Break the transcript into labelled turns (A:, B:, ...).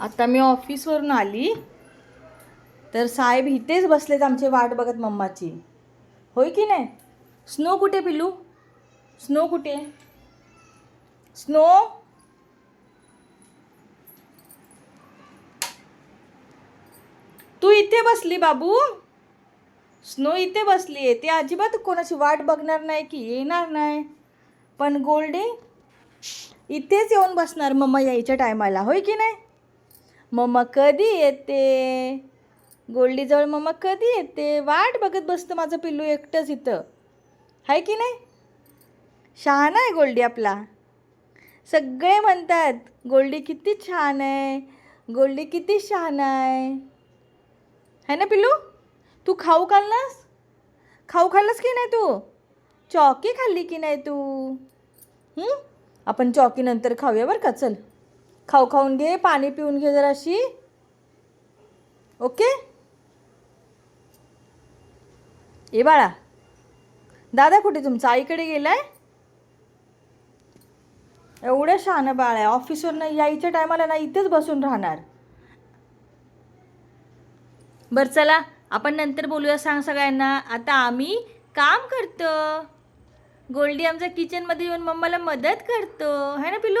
A: आता मी ऑफिसवरून आली. तर साहेब इथेच बसलेत आमचे वाट बघत मम्माची. होय की नाही? स्नो कुठे पिलू स्नो कुठे? स्नो? तू इथे बसली बाबू. स्नो इथे बसली आहे ती अजिबात कोणाची वाट बघणार नाही की येणार नाही. पण गोल्डे इथेच येऊन बसणार मम्मा यायच्या टायमाला. होय की नाही? मम्मा कधी येते? गोल्डीजवळ मम्मा कधी येते? वाट बघत बसतं माझं पिल्लू एकटंच इथं. आहे की नाही? शहाणा आहे गोल्डी आपला. सगळे म्हणतात गोल्डी किती छान आहे. गोल्डी किती शहाणा आहे. है ना पिल्लू? तू खाऊ खाल्लास? खाऊ खाल्लास की नाही तू? चॉकी खाल्ली की नाही तू? आपण चॉकीनंतर खाऊया बरं का? चल. खाऊ खाऊन घे पाणी पिऊन घे जराशी. ओके? ए बाळा दादा कुठे तुमचा? आईकडे गेलाय? एवढं शहाणं बाळ आहे. ऑफिसवर नाही यायच्या टायमाला ना इथेच बसून राहणार. बरं चला आपण नंतर बोलूया सांग सगळ्यांना. आता आम्ही काम करतो. गोल्डी आमच्या किचनमध्ये येऊन मम्माला मदत करतो. है ना पिलू